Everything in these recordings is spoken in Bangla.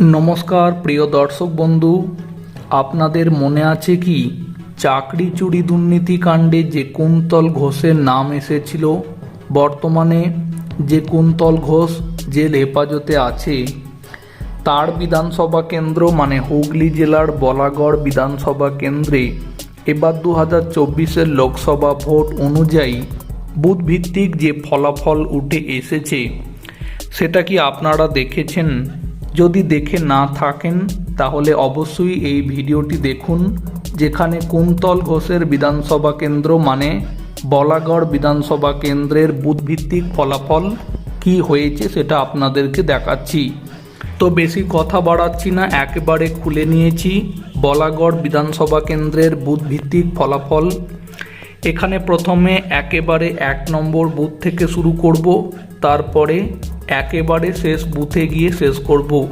নমস্কার, প্রিয় দর্শক বন্ধু। আপনাদের মনে আছে কি চাকরি চুরি দুর্নীতি কাণ্ডে যে কুন্তল ঘোষের নাম এসেছিল? বর্তমানে যে কুন্তল ঘোষ জেল হেফাজতে আছে, তার বিধানসভা কেন্দ্র মানে হুগলি জেলার বলাগড় বিধানসভা কেন্দ্রে এবার দু হাজার চব্বিশের লোকসভা ভোট অনুযায়ী বুথভিত্তিক যে ফলাফল উঠে এসেছে, সেটা কি আপনারা দেখেছেন? যদি দেখে না থাকেন, তাহলে অবশ্যই এই ভিডিওটি দেখুন, যেখানে কুন্তল ঘোষের বিধানসভা কেন্দ্র মানে বলাগড় বিধানসভা কেন্দ্রের বুথভিত্তিক ফলাফল কি হয়েছে সেটা আপনাদেরকে দেখাচ্ছি। তো বেশি কথা বাড়াচ্ছি না, একেবারে খুলে নিয়েছি বলাগড় বিধানসভা কেন্দ্রের বুথভিত্তিক ফলাফল। এখানে প্রথমে একেবারে এক নম্বর বুথ থেকে শুরু করব, তারপরে একেবারে শেষ বুথে গিয়ে শেষ করব।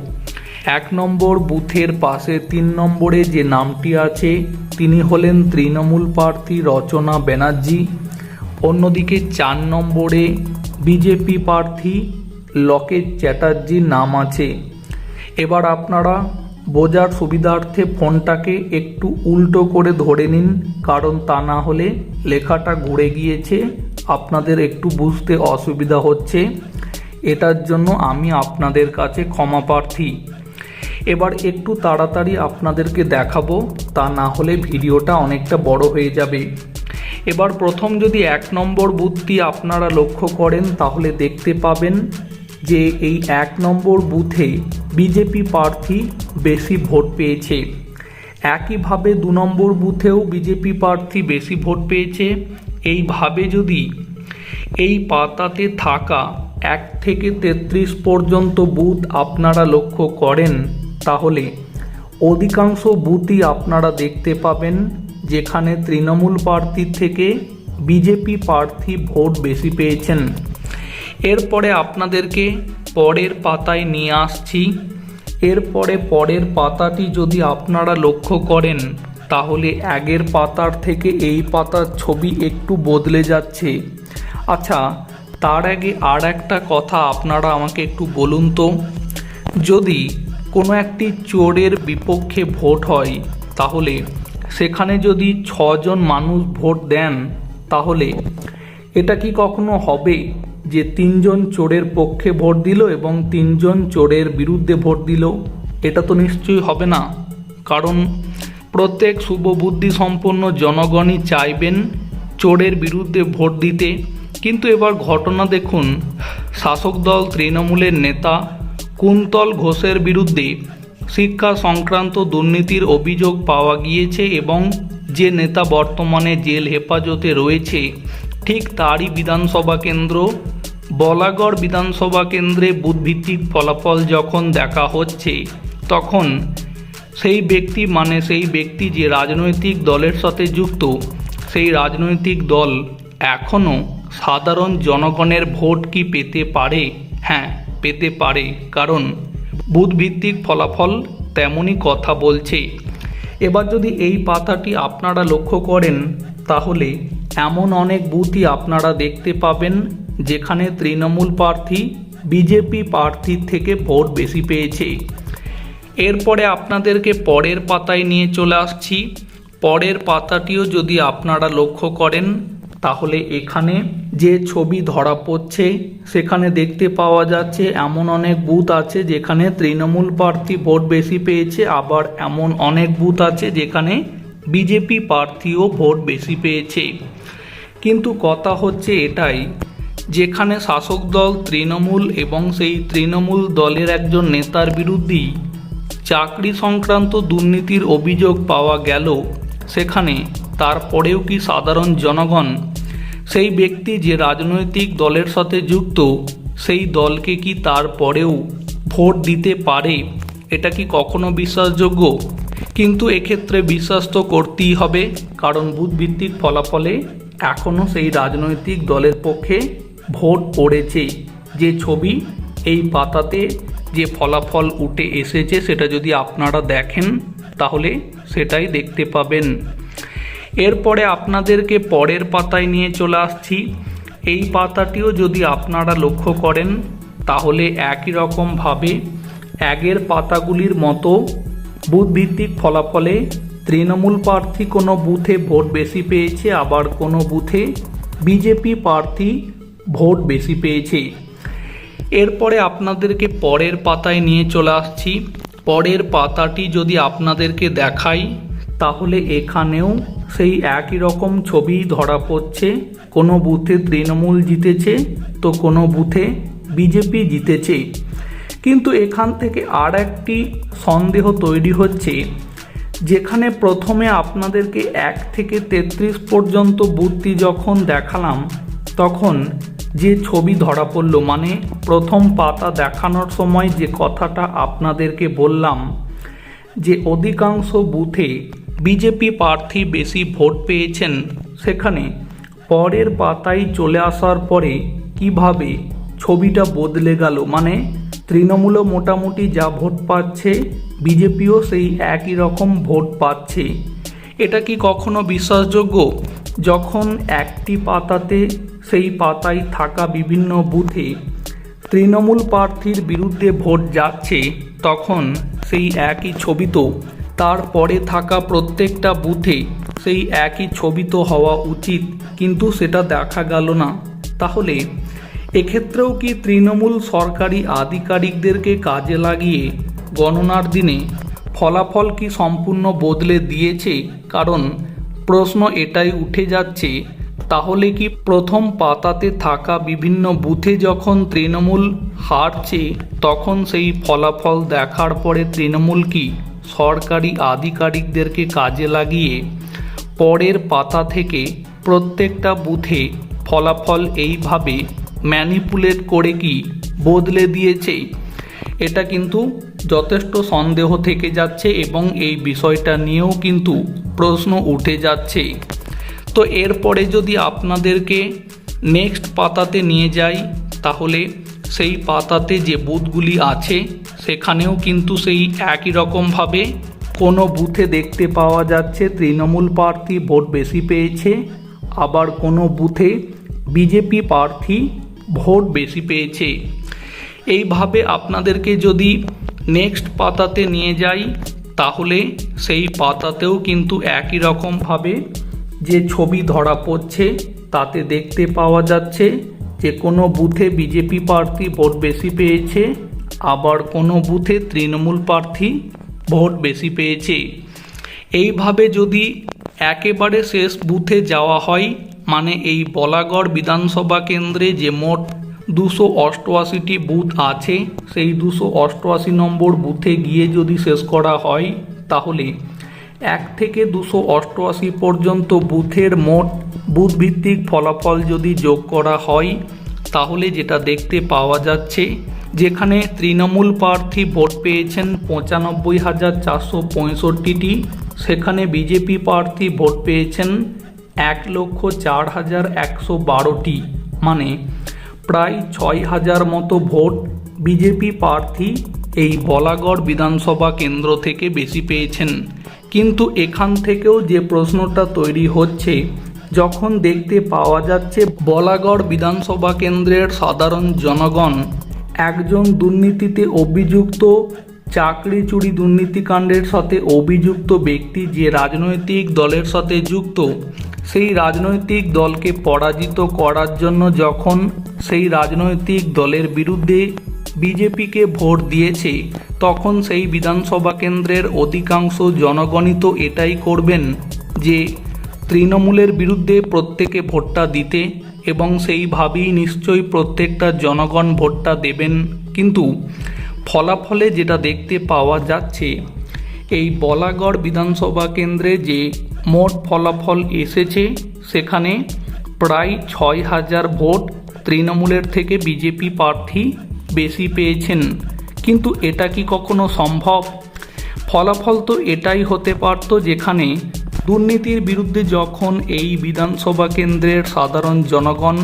এক নম্বর বুথের পাশে তিন নম্বরে যে নামটি আছে, তিনি হলেন তৃণমূল প্রার্থী রচনা ব্যানার্জি। অন্যদিকে চার নম্বরে বিজেপি প্রার্থী লকেট চ্যাটার্জির নাম আছে। এবার আপনারা বোঝার সুবিধার্থে ফোনটাকে একটু উল্টো করে ধরে নিন, কারণ তা না হলে লেখাটা ঘুরে গিয়েছে। আপনাদের একটু বুঝতে অসুবিধা হচ্ছে। এটার জন্য আমি আপনাদের কাছে ক্ষমা প্রার্থী। এবার একটু তাড়াতাড়ি আপনাদেরকে দেখাবো, তা না হলে ভিডিওটা অনেকটা বড় হয়ে যাবে। এবার প্রথম যদি এক নম্বর বুথটি আপনারা লক্ষ্য করেন, তাহলে দেখতে পাবেন যে এই এক নম্বর বুথে বিজেপি প্রার্থী বেশি ভোট পেয়েছে। একইভাবে দু নম্বর বুথেও বিজেপি প্রার্থী বেশি ভোট পেয়েছে। এইভাবে যদি এই পাতাতে থাকা এক থেকে তেত্রিশ পর্যন্ত বুথ আপনারা লক্ষ্য করেন, তাহলে অধিকাংশ বুথই আপনারা দেখতে পাবেন, যেখানে তৃণমূল প্রার্থীর থেকে বিজেপি প্রার্থী ভোট বেশি পেয়েছেন। এরপরে আপনাদেরকে পরের পাতায় নিয়ে আসছি। এরপরে পরের পাতাটি যদি আপনারা লক্ষ্য করেন, তাহলে আগের পাতার থেকে এই পাতার ছবি একটু বদলে যাচ্ছে। আচ্ছা তার আগে আর একটা কথা আপনারা আমাকে একটু বলুন তো। যদি কোনো একটি চোরের বিপক্ষে ভোট হয়, তাহলে সেখানে যদি ছজন মানুষ ভোট দেন, তাহলে এটা কি কখনো হবে যে তিনজন চোরের পক্ষে ভোট দিল এবং তিনজন চোরের বিরুদ্ধে ভোট দিল? এটা তো নিশ্চয়ই হবে না। কারণ প্রত্যেক শুভবুদ্ধি সম্পন্ন জনগণই চাইবেন চোরের বিরুদ্ধে ভোট দিতে। কিন্তু এবার ঘটনা দেখুন। শাসক দল তৃণমূলের নেতা কুন্তল ঘোষের বিরুদ্ধে শিক্ষা সংক্রান্ত দুর্নীতির অভিযোগ পাওয়া গিয়েছে এবং যে নেতা বর্তমানে জেল হেফাজতে রয়েছে, ঠিক তারই বিধানসভা কেন্দ্র। বলাগড় বিধানসভা কেন্দ্রে বুথভিত্তিক ফলাফল যখন দেখা হচ্ছে, তখন সেই ব্যক্তি মানে সেই ব্যক্তি যে রাজনৈতিক দলের সাথে যুক্ত, সেই রাজনৈতিক দল এখনও সাধারণ জনগণের ভোট কি পেতে পারে? হ্যাঁ পেতে পারে, কারণ বুথভিত্তিক ফলাফল তেমনই কথা বলছে। এবার যদি এই পাতাটি আপনারা লক্ষ্য করেন, তাহলে এমন অনেক বুথই আপনারা দেখতে পাবেন, যেখানে তৃণমূল প্রার্থী, বিজেপি প্রার্থীর থেকে ভোট বেশি পেয়েছে। এরপরে আপনাদেরকে পরের পাতায় নিয়ে চলে আসছি। পরের পাতাটিও যদি আপনারা লক্ষ্য করেন, তাহলে এখানে যে ছবি ধরা পড়ছে, সেখানে দেখতে পাওয়া যাচ্ছে এমন অনেক বুথ আছে যেখানে তৃণমূল প্রার্থী ভোট বেশি পেয়েছে, আবার এমন অনেক বুথ আছে যেখানে বিজেপি প্রার্থীও ভোট বেশি পেয়েছে। কিন্তু কথা হচ্ছে এটাই, যেখানে শাসক দল তৃণমূল এবং সেই তৃণমূল দলের একজন নেতার বিরুদ্ধেই চাকরি সংক্রান্ত দুর্নীতির অভিযোগ পাওয়া গেল, সেখানে তারপরেও কি সাধারণ জনগণ সেই ব্যক্তি যে রাজনৈতিক দলের সাথে যুক্ত, সেই দলকে কি তারপরেও ভোট দিতে পারে? এটা কি কখনো বিশ্বাসযোগ্য? কিন্তু এক্ষেত্রে বিশ্বাস তো করতেই হবে, কারণ বুথভিত্তিক ফলাফলে এখনও সেই রাজনৈতিক দলের পক্ষে ভোট পড়েছে। যে ছবি এই পাতাতে যে ফলাফল উঠে এসেছে, সেটা যদি আপনারা দেখেন, তাহলে সেটাই দেখতে পাবেন। এরপরে আপনাদেরকে পরের পাতায় নিয়ে চলে আসছি। এই পাতাটিও যদি আপনারা লক্ষ্য করেন, তাহলে একই রকমভাবে অ্যাগের পাতাগুলির মতো বুথভিত্তিক ফলাফলে তৃণমূল প্রার্থী কোনো বুথে ভোট বেশি পেয়েছে, আবার কোনো বুথে বিজেপি প্রার্থী ভোট বেশি পেয়েছে। এরপরে আপনাদেরকে পরের পাতায় নিয়ে চলে আসছি। পরের পাতাটি যদি আপনাদেরকে দেখাই তাহলে এখানেও সেই একই রকম ছবি ধরা পড়ছে। কোনো বুথে তৃণমূল জিতেছে, তো কোনো বুথে বিজেপি জিতেছে। কিন্তু এখান থেকে আর একটি সন্দেহ তৈরি হচ্ছে, যেখানে প্রথমে আপনাদেরকে এক থেকে তেত্রিশ পর্যন্ত বুথটি যখন দেখালাম, তখন যে ছবি ধরা পড়ল মানে প্রথম পাতা দেখানোর সময় যে কথাটা আপনাদেরকে বললাম, যে অধিকাংশ বুথে বিজেপি প্রার্থী বেশি ভোট পেয়েছেন সেখানে পরের পাতায় চলে আসার পরে কীভাবে ছবিটা বদলে গেল? মানে তৃণমূলও মোটামুটি যা ভোট পাচ্ছে, বিজেপিও সেই একই রকম ভোট পাচ্ছে। এটা কি কখনো বিশ্বাসযোগ্য? যখন একটি পাতাতে সেই পাতায় থাকা বিভিন্ন বুথে তৃণমূল প্রার্থীর বিরুদ্ধে ভোট যাচ্ছে, তখন সেই একই ছবি তো তারপরে থাকা প্রত্যেকটা বুথে সেই একই ছবি তো হওয়া উচিত, কিন্তু সেটা দেখা গেল না। তাহলে এক্ষেত্রেও কি তৃণমূল সরকারি আধিকারিকদেরকে কাজে লাগিয়ে গণনার দিনে ফলাফল কি সম্পূর্ণ বদলে দিয়েছে? কারণ প্রশ্ন এটাই উঠে যাচ্ছে, তাহলে কি প্রথম পাতাতে থাকা বিভিন্ন বুথে যখন তৃণমূল হারছে, তখন সেই ফলাফল দেখার পরে তৃণমূল কি সরকারি আধিকারিকদেরকে কাজে লাগিয়ে পরের পাতা থেকে প্রত্যেকটা বুথে ফলাফল এইভাবে ম্যানিপুলেট করে কি বদলে দিয়েছে, এটা কিন্তু যথেষ্ট সন্দেহ থেকে যাচ্ছে এবং এই বিষয়টা নিয়েও কিন্তু প্রশ্ন উঠে যাচ্ছে। তো এরপরে যদি আপনাদেরকে নেক্সট পাতাতে নিয়ে যাই, তাহলে সেই পাতাতে যে বুথগুলি আছে সেখানেও কিন্তু সেই একই রকমভাবে কোনো বুথে দেখতে পাওয়া যাচ্ছে তৃণমূল প্রার্থী ভোট বেশি পেয়েছে, আবার কোনো বুথে বিজেপি প্রার্থী ভোট বেশি পেয়েছে। এইভাবে আপনাদেরকে যদি নেক্সট পাতাতে নিয়ে যাই, তাহলে সেই পাতাতেও কিন্তু একই রকমভাবে যে ছবি ধরা পড়ছে, তাতে দেখতে পাওয়া যাচ্ছে যে কোনো বুথে বিজেপি প্রার্থী ভোট বেশি পেয়েছে আবার কোনো বুথে তৃণমূল প্রার্থী ভোট বেশি পেয়েছে। এইভাবে যদি একেবারে শেষ বুথে যাওয়া হয় মানে এই বলাগড় বিধানসভা কেন্দ্রে যে মোট দুশো অষ্টআশিটি বুথ আছে, সেই দুশো অষ্টআশি নম্বর বুথে গিয়ে যদি শেষ করা হয়, তাহলে এক থেকে দুশো অষ্টআশি পর্যন্ত বুথের মোট বুথ ভিত্তিক ফলাফল যদি যোগ করা হয়, তাহলে যেটা দেখতে পাওয়া যাচ্ছে যেখানে তৃণমূল প্রার্থী ভোট পেয়েছেন পঁচানব্বই হাজার চারশো পঁয়ষট্টিটি। সেখানে বিজেপি প্রার্থী ভোট পেয়েছেন এক লক্ষ চার হাজার একশো বারোটি। মানে প্রায় ছয় হাজার মতো ভোট বিজেপি প্রার্থী এই বলাগড় বিধানসভা কেন্দ্র থেকে বেশি পেয়েছেন। কিন্তু এখান থেকেও যে প্রশ্নটা তৈরি হচ্ছে, যখন দেখতে পাওয়া যাচ্ছে বলাগড় বিধানসভা কেন্দ্রের সাধারণ জনগণ একজন দুর্নীতিতে অভিযুক্ত, চাকরি চুরি দুর্নীতিকাণ্ডের সাথে অভিযুক্ত ব্যক্তি যে রাজনৈতিক দলের সাথে যুক্ত, সেই রাজনৈতিক দলকে পরাজিত করার জন্য যখন সেই রাজনৈতিক দলের বিরুদ্ধে বিজেপিকে ভোট দিয়েছে, তখন সেই বিধানসভা কেন্দ্রের অধিকাংশ জনগণই তো এটাই করবেন যে তৃণমূলের বিরুদ্ধে প্রত্যেকে ভোটটা দিতে এবং সেইভাবেই নিশ্চয়ই প্রত্যেকটা জনগণ ভোটটা দেবেন। কিন্তু ফলাফলে যেটা দেখতে পাওয়া যাচ্ছে, এই বলাগড় বিধানসভা কেন্দ্রে যে মোট ফলাফল এসেছে, সেখানে প্রায় ছয় হাজার ভোট তৃণমূলের থেকে বিজেপি প্রার্থী বেশি পেয়েছেন। কিন্তু এটা কি কখনো সম্ভব? ফলাফল তো এটাই হতে পারত যেখানে দুর্নীতির বিরুদ্ধে যখন এই বিধানসভা কেন্দ্রের সাধারণ জনগণ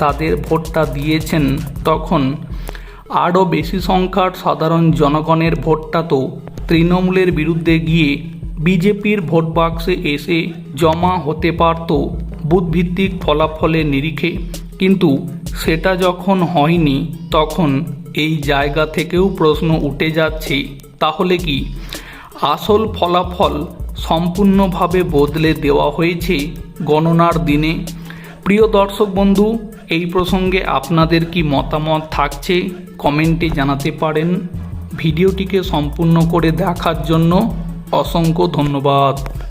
তাদের ভোটটা দিয়েছেন, তখন আরও বেশি সংখ্যার সাধারণ জনগণের ভোটটা তো তৃণমূলের বিরুদ্ধে গিয়ে বিজেপির ভোট বাক্সে এসে জমা হতে পারত বুথভিত্তিক ফলাফলের নিরিখে। কিন্তু সেটা যখন হয়নি, তখন এই জায়গা থেকেও প্রশ্ন উঠে যাচ্ছে, তাহলে কি আসল ফলাফল সম্পূর্ণভাবে বদলে দেওয়া হয়েছে গণনার দিনে। প্রিয় দর্শক বন্ধু, এই প্রসঙ্গে আপনাদের কি মতামত থাকছে কমেন্টে জানাতে পারেন। ভিডিওটিকে সম্পূর্ণ করে দেখার জন্য অসংখ্য ধন্যবাদ।